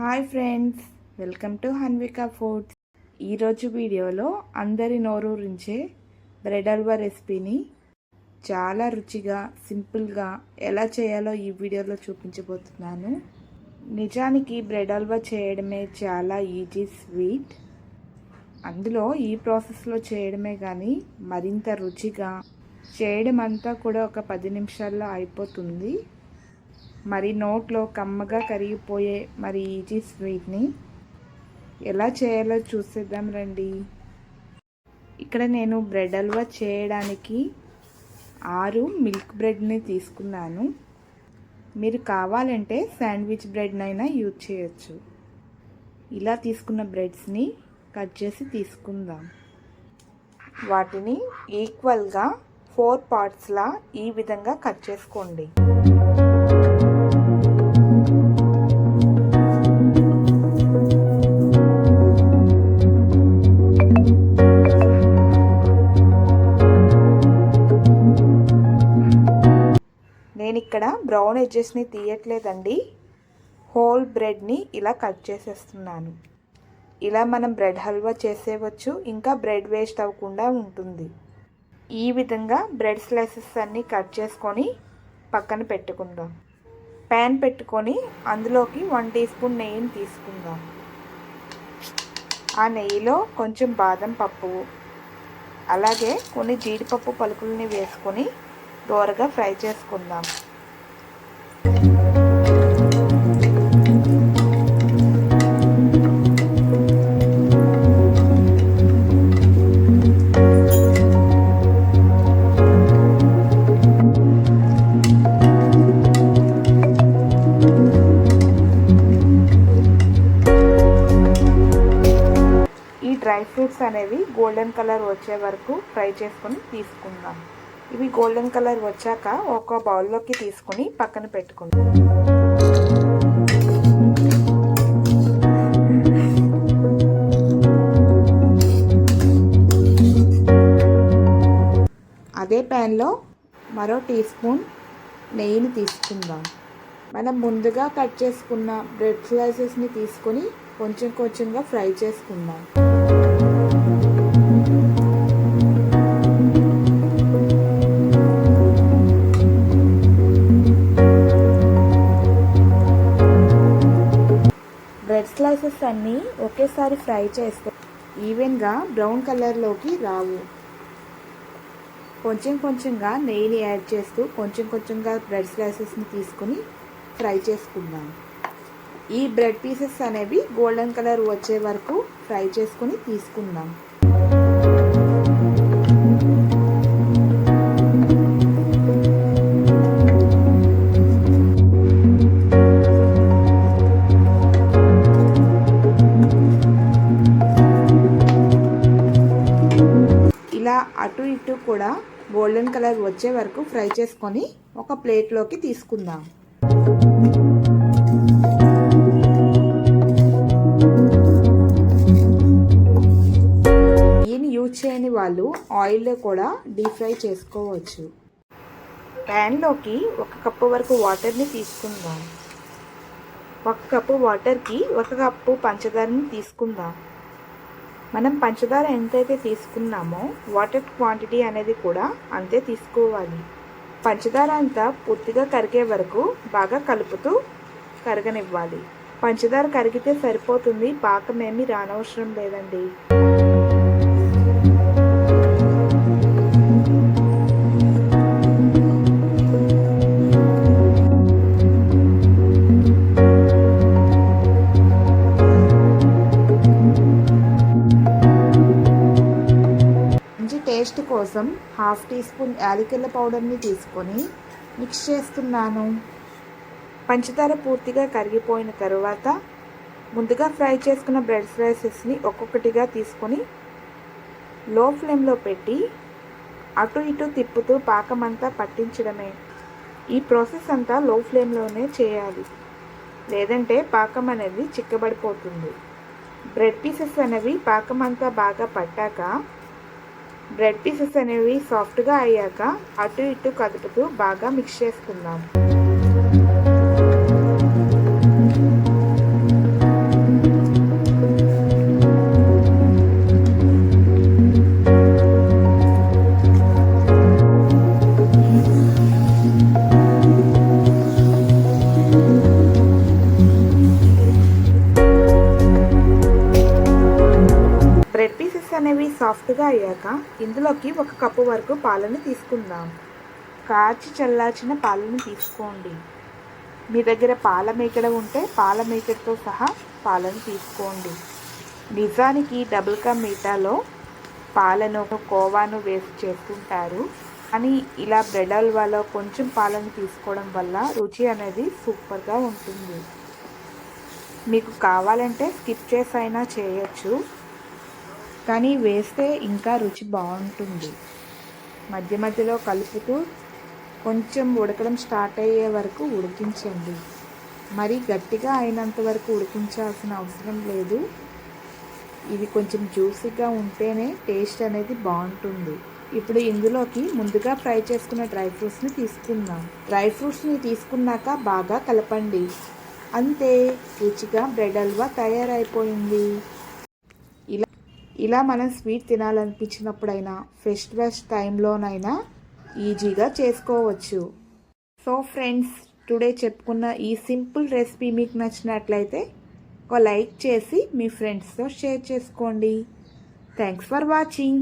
Hi friends welcome to Hanvika foods. ఈరోజు వీడియోలో అందరి నోరూరించే బ్రెడ్ హల్వా రెసిపీని చాలా రుచిగా సింపుల్గా ఎలా చేయాలో ఈ వీడియోలో చూపించబోతున్నాను. నిజానికి బ్రెడ్ హల్వా చేయడమే చాలా ఈజీ స్వీట్. అందులో ఈ ప్రాసెస్లో చేయడమే కానీ మరింత రుచిగా చేయడం అంతా కూడా ఒక పది నిమిషాల్లో అయిపోతుంది. మరి నోట్లో కమ్మగా కరిగిపోయే మరి ఈజీ స్వీట్ని ఎలా చేయాలో చూసేద్దాం రండి. ఇక్కడ నేను బ్రెడ్ హల్వా చేయడానికి ఆరు మిల్క్ బ్రెడ్ని తీసుకున్నాను. మీరు కావాలంటే శాండ్విచ్ బ్రెడ్నైనా యూజ్ చేయొచ్చు. ఇలా తీసుకున్న బ్రెడ్స్ని కట్ చేసి తీసుకుందాం. వాటిని ఈక్వల్గా ఫోర్ పార్ట్స్లా ఈ విధంగా కట్ చేసుకోండి. బ్రౌన్ ఎడ్జెస్ని తీయట్లేదండి. హోల్ బ్రెడ్ని ఇలా కట్ చేసేస్తున్నాను. ఇలా మనం బ్రెడ్ హల్వా చేసేవచ్చు ఇంకా బ్రెడ్ వేస్ట్ అవ్వకుండా ఉంటుంది. ఈ విధంగా బ్రెడ్ స్లైసెస్ అన్నీ కట్ చేసుకొని పక్కన పెట్టుకుందాం. ప్యాన్ పెట్టుకొని అందులోకి వన్ టీ స్పూన్ నెయ్యిని తీసుకుందాం. ఆ నెయ్యిలో కొంచెం బాదం పప్పు అలాగే కొన్ని జీడిపప్పు పలుకుల్ని వేసుకొని దోరగా ఫ్రై చేసుకుందాం. డ్రై ఫ్రూట్స్ అనేవి గోల్డెన్ కలర్ వచ్చే వరకు ఫ్రై చేసుకొని తీసుకుందాం. ఇవి గోల్డెన్ కలర్ వచ్చాక ఒక బౌల్లోకి తీసుకొని పక్కన పెట్టుకుంటాం అదే ప్యాన్లో మరో టీ స్పూన్ నెయ్యిని తీసుకుందాం. మనం ముందుగా కట్ చేసుకున్న బ్రెడ్ స్లైసెస్ని తీసుకొని కొంచెం కొంచెంగా ఫ్రై చేసుకుందాం. పీసెస్ అన్నీ ఒకేసారి ఫ్రై చేస్తే ఈవెన్గా బ్రౌన్ కలర్లోకి రావు. కొంచెం కొంచెంగా నెయ్యిని యాడ్ చేస్తూ కొంచెం కొంచెంగా బ్రెడ్ స్లైసెస్ని తీసుకుని ఫ్రై చేసుకుందాం. ఈ బ్రెడ్ పీసెస్ అనేవి గోల్డెన్ కలర్ వచ్చే వరకు ఫ్రై చేసుకుని తీసుకుందాం. అటు ఇటు కూడా గోల్డెన్ కలర్ వచ్చే వరకు ఫ్రై చేసుకొని ఒక ప్లేట్లోకి తీసుకుందాం. దీన్ని యూజ్ చేయని వాళ్ళు ఆయిల్లో కూడా డీప్ ఫ్రై చేసుకోవచ్చు. ప్యాన్లోకి ఒక కప్పు వరకు వాటర్ని తీసుకుందాం. ఒక కప్పు వాటర్కి ఒక కప్పు పంచదారని తీసుకుందాం. మనం పంచదార ఎంతైతే తీసుకున్నామో వాటర్ క్వాంటిటీ అనేది కూడా అంతే తీసుకోవాలి. పంచదార అంతా పూర్తిగా కరిగే వరకు బాగా కలుపుతూ కరగనివ్వాలి. పంచదార కరిగితే సరిపోతుంది పాకమేమి రానవసరం లేదండి. టేస్ట్ కోసం హాఫ్ టీ స్పూన్ యాలకుల పౌడర్ని తీసుకొని మిక్స్ చేస్తున్నాను. పంచదార పూర్తిగా కరిగిపోయిన తర్వాత ముందుగా ఫ్రై చేసుకున్న బ్రెడ్ స్లైసెస్ని ఒక్కొక్కటిగా తీసుకొని లో ఫ్లేమ్లో పెట్టి అటు ఇటు తిప్పుతూ పాకం అంతా పట్టించడమే. ఈ ప్రాసెస్ అంతా లో ఫ్లేమ్లోనే చేయాలి. లేదంటే పాకం అనేది చిక్కబడిపోతుంది. బ్రెడ్ పీసెస్ అనేవి పాకం అంతా బాగా పట్టాక బ్రెడ్ పీసెస్ అనేవి సాఫ్ట్గా అయ్యాక అటు ఇటు కదుపుతూ బాగా మిక్స్ చేసుకుందాం. సాఫ్ట్గా అయ్యాక ఇందులోకి ఒక కప్పు వరకు పాలను తీసుకుందాం. కాచి చల్లార్చిన పాలను తీసుకోండి. మీ దగ్గర పాల మేకడ ఉంటే పాల మేకడతో సహా పాలను తీసుకోండి. నిజానికి డబుల్ కా మీఠాలో పాలను కోవాను వేసి చేస్తుంటారు. కానీ ఇలా బ్రెడ్ హల్వాలో కొంచెం పాలను తీసుకోవడం వల్ల రుచి అనేది సూపర్గా ఉంటుంది. మీకు కావాలంటే స్కిప్ చేసైనా అయినా చేయొచ్చు. కానీ వేస్తే ఇంకా రుచి బాగుంటుంది. మధ్య మధ్యలో కలుపుతూ కొంచెం ఉడకడం స్టార్ట్ అయ్యే వరకు ఉడికించండి. మరి గట్టిగా అయినంత వరకు ఉడికించాల్సిన అవసరం లేదు. ఇది కొంచెం జ్యూసీగా ఉంటేనే టేస్ట్ అనేది బాగుంటుంది. ఇప్పుడు ఇందులోకి ముందుగా ఫ్రై చేసుకున్న డ్రై ఫ్రూట్స్ని తీసుకుందాం. డ్రై ఫ్రూట్స్ని తీసుకున్నాక బాగా కలపండి. అంతే రుచిగా బ్రెడ్ హల్వా తయారైపోయింది. ఇలా మనం స్వీట్ తినాలనిపించినప్పుడైనా ఫెస్టివల్స్ టైంలోనైనా ఈజీగా చేసుకోవచ్చు. సో ఫ్రెండ్స్ టుడే చెప్పుకున్న ఈ సింపుల్ రెసిపీ మీకు నచ్చినట్లయితే ఒక లైక్ చేసి మీ ఫ్రెండ్స్తో షేర్ చేసుకోండి. Thanks for watching